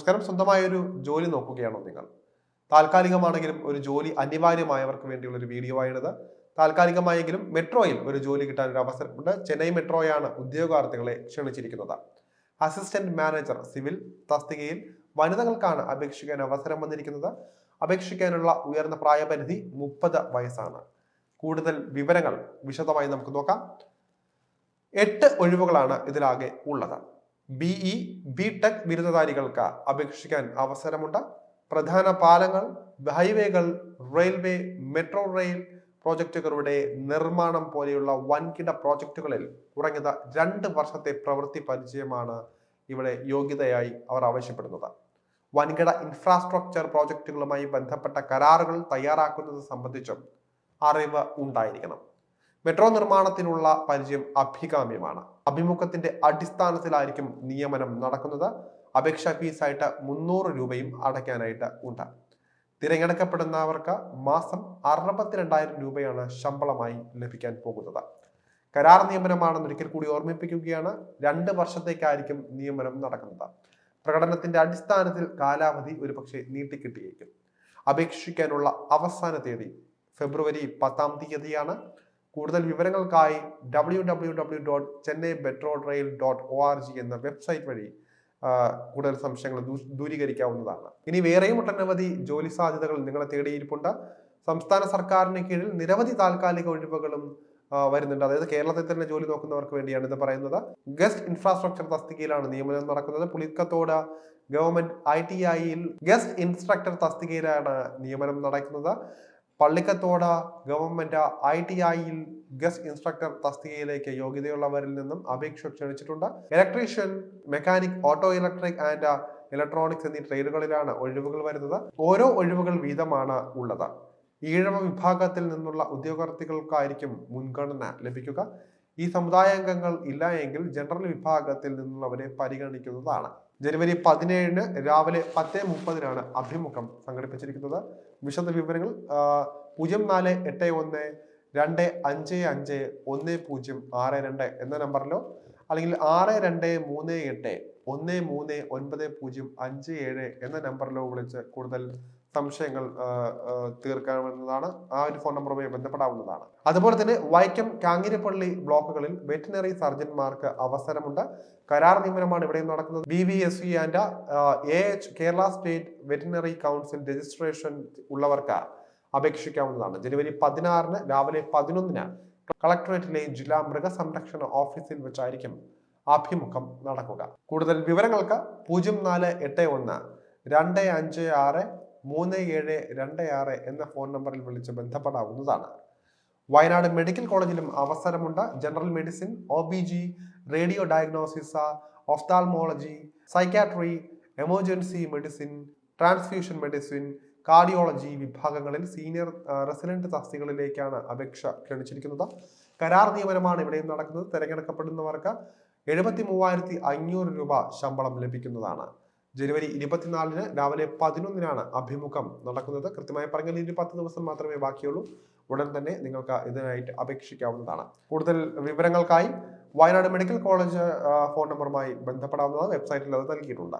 നമസ്കാരം സ്വന്തമായ ഒരു ജോലി നോക്കുകയാണോ നിങ്ങൾ? താൽക്കാലികമാണെങ്കിലും ഒരു ജോലി അനിവാര്യമായവർക്ക് വേണ്ടിയുള്ള ഒരു വീഡിയോ ആണിത്. താൽക്കാലികമായെങ്കിലും മെട്രോയിൽ ഒരു ജോലി കിട്ടാൻ ഒരു അവസരമുണ്ട്. ചെന്നൈ മെട്രോയാണ് ഉദ്യോഗാർത്ഥികളെ ക്ഷണിച്ചിരിക്കുന്നത്. അസിസ്റ്റന്റ് മാനേജർ സിവിൽ തസ്തികയിൽ വനിതകൾക്കാണ് അപേക്ഷിക്കാൻ അവസരം വന്നിരിക്കുന്നത്. അപേക്ഷിക്കാനുള്ള ഉയർന്ന പ്രായപരിധി മുപ്പത് വയസ്സാണ്. കൂടുതൽ വിവരങ്ങൾ വിശദമായി നമുക്ക് നോക്കാം. എട്ട് ഒഴിവുകളാണ് ഇതിലാകെ ഉള്ളത്. ബിഇ ബി ടെക് ബിരുദധാരികൾക്ക് അപേക്ഷിക്കാൻ അവസരമുണ്ട്. പ്രധാന പാലങ്ങൾ ഹൈവേകൾ റെയിൽവേ മെട്രോ റെയിൽ പ്രോജക്റ്റുകളുടെ നിർമ്മാണം പോലെയുള്ള വൻകിട പ്രോജക്റ്റുകളിൽ കുറഞ്ഞത് രണ്ട് വർഷത്തെ പ്രവൃത്തി പരിചയമാണ് ഇവിടെ യോഗ്യതയായി അവർ ആവശ്യപ്പെടുന്നത്. വൻകിട ഇൻഫ്രാസ്ട്രക്ചർ പ്രോജക്റ്റുകളുമായി ബന്ധപ്പെട്ട കരാറുകൾ തയ്യാറാക്കുന്നത് സംബന്ധിച്ചും അറിവ് ഉണ്ടായിരിക്കണം. മെട്രോ നിർമ്മാണത്തിനുള്ള പരിചയം അഭികാമ്യമാണ്. അഭിമുഖത്തിന്റെ അടിസ്ഥാനത്തിലായിരിക്കും നിയമനം നടക്കുന്നത്. അപേക്ഷാ ഫീസായിട്ട് മുന്നൂറ് രൂപയും അടയ്ക്കാനായിട്ട് ഉണ്ട്. തിരഞ്ഞെടുക്കപ്പെടുന്നവർക്ക് മാസം അറുപത്തിരണ്ടായിരം രൂപയാണ് ശമ്പളമായി ലഭിക്കാൻ പോകുന്നത്. കരാർ നിയമനമാണെന്ന് ഒരിക്കൽ കൂടി ഓർമ്മിപ്പിക്കുകയാണ്. രണ്ട് വർഷത്തേക്കായിരിക്കും നിയമനം നടക്കുന്നത്. പ്രകടനത്തിന്റെ അടിസ്ഥാനത്തിൽ കാലാവധി ഒരുപക്ഷെ നീട്ടിക്കിട്ടിയേക്കും. അപേക്ഷിക്കാനുള്ള അവസാന തീയതി ഫെബ്രുവരി പത്താം തീയതിയാണ് കൂടുതൽ വിവരങ്ങൾക്കായി W W W dot Chennai metro rail dot O R G എന്ന വെബ്സൈറ്റ് വഴി കൂടുതൽ സംശയങ്ങൾ ദൂരീകരിക്കാവുന്നതാണ്. ഇനി വേറെയും ഒട്ടനവധി ജോലി സാധ്യതകൾ നിങ്ങളെ തേടിയിരിപ്പുണ്ട്. സംസ്ഥാന സർക്കാരിന് കീഴിൽ നിരവധി താൽക്കാലിക ഒഴിവുകളും വരുന്നുണ്ട്. അതായത് കേരളത്തിൽ തന്നെ ജോലി നോക്കുന്നവർക്ക് വേണ്ടിയാണ് ഇത് പറയുന്നത്. ഗസ്റ്റ് ഇൻഫ്രാസ്ട്രക്ചർ തസ്തികയിലാണ് നിയമനം നടക്കുന്നത്. പുളിക്കത്തോട് ഗവൺമെന്റ് ഐ ടി ഐയിൽ ഗസ്റ്റ് ഇൻസ്ട്രക്ടർ തസ്തികയിലാണ് നിയമനം നടക്കുന്നത്. പള്ളിക്കത്തോട് ഗവൺമെന്റ് ഐ ടി ഐയിൽ ഗസ്റ്റ് ഇൻസ്ട്രക്ടർ തസ്തികയിലേക്ക് യോഗ്യതയുള്ളവരിൽ നിന്നും അപേക്ഷ ക്ഷണിച്ചിട്ടുണ്ട്. Electrician mechanic auto electric and electronics എന്നീ ട്രേഡുകളിലാണ് ഒഴിവുകൾ വരുന്നത്. ഓരോ ഒഴിവുകൾ വീതമാണ് ഉള്ളത്. ഈഴവ വിഭാഗത്തിൽ നിന്നുള്ള ഉദ്യോഗാർത്ഥികൾക്കായിരിക്കും മുൻഗണന ലഭിക്കുക. ഈ സമുദായാംഗങ്ങൾ ഇല്ല എങ്കിൽ ജനറൽ വിഭാഗത്തിൽ നിന്നുള്ളവരെ പരിഗണിക്കുന്നതാണ്. ജനുവരി പതിനേഴിന് രാവിലെ പത്ത് മുപ്പതിനാണ് അഭിമുഖം സംഘടിപ്പിച്ചിരിക്കുന്നത്. വിശദ വിവരങ്ങൾ പൂജ്യം നാല് എട്ട് ഒന്ന് രണ്ട് അഞ്ച് അഞ്ച് ഒന്ന് പൂജ്യം ആറ് രണ്ട് എന്ന നമ്പറിലോ അല്ലെങ്കിൽ ആറ് രണ്ട് മൂന്ന് എട്ട് ഒന്ന് മൂന്ന് ഒൻപത് പൂജ്യം അഞ്ച് ഏഴ് എന്ന നമ്പറിലോ വിളിച്ച് കൂടുതൽ സംശയങ്ങൾ തീർക്കാവുന്നതാണ് ആ ഒരു ഫോൺ നമ്പറുമായി ബന്ധപ്പെടാവുന്നതാണ്. അതുപോലെ തന്നെ വൈക്കം കാങ്ങിരപ്പള്ളി ബ്ലോക്കുകളിൽ വെറ്റിനറി സർജന്മാർക്ക് അവസരമുണ്ട്. കരാർ നിയമനമാണ് ഇവിടെ നടക്കുന്നത്. B V S and A H Kerala state veterinary council registration ഉള്ളവർക്ക് അപേക്ഷിക്കാവുന്നതാണ്. ജനുവരി പതിനാറിന് രാവിലെ പതിനൊന്നിന് കളക്ടറേറ്റിലെ ജില്ലാ മൃഗസംരക്ഷണ ഓഫീസിൽ വെച്ചായിരിക്കും ആഭിമുഖം നടക്കുക. കൂടുതൽ വിവരങ്ങൾക്ക് പൂജ്യം നാല് എട്ട് ഒന്ന് രണ്ട് അഞ്ച് ആറ് മൂന്ന് ഏഴ് രണ്ട് ആറ് എന്ന ഫോൺ നമ്പറിൽ വിളിച്ച് ബന്ധപ്പെടാവുന്നതാണ്. വയനാട് മെഡിക്കൽ കോളേജിലും അവസരമുണ്ട്. General medicine O B G radio diagnosis ophthalmology psychiatry emergency medicine transfusion medicine cardiology വിഭാഗങ്ങളിൽ സീനിയർ റെസിഡന്റ് തസ്തികളിലേക്കാണ് അപേക്ഷ ക്ഷണിച്ചിരിക്കുന്നത്. കരാർ നിയമനമാണ് ഇവിടെയും നടക്കുന്നത്. തിരഞ്ഞെടുക്കപ്പെടുന്നവർക്ക് എഴുപത്തി മൂവായിരത്തി അഞ്ഞൂറ് രൂപ ശമ്പളം ലഭിക്കുന്നതാണ്. ജനുവരി ഇരുപത്തിനാലിന് രാവിലെ പതിനൊന്നിനാണ് അഭിമുഖം നടക്കുന്നത്. കൃത്യമായി പറഞ്ഞാൽ ഇനി പത്ത് ദിവസം മാത്രമേ ബാക്കിയുള്ളൂ. ഉടൻ തന്നെ നിങ്ങൾക്ക് ഇതിനായിട്ട് അപേക്ഷിക്കാവുന്നതാണ്. കൂടുതൽ വിവരങ്ങൾക്കായി വയനാട് മെഡിക്കൽ കോളേജ് ഫോൺ നമ്പറുമായി ബന്ധപ്പെടാവുന്നതാണ്. വെബ്സൈറ്റിൽ അത് നൽകിയിട്ടുണ്ട്.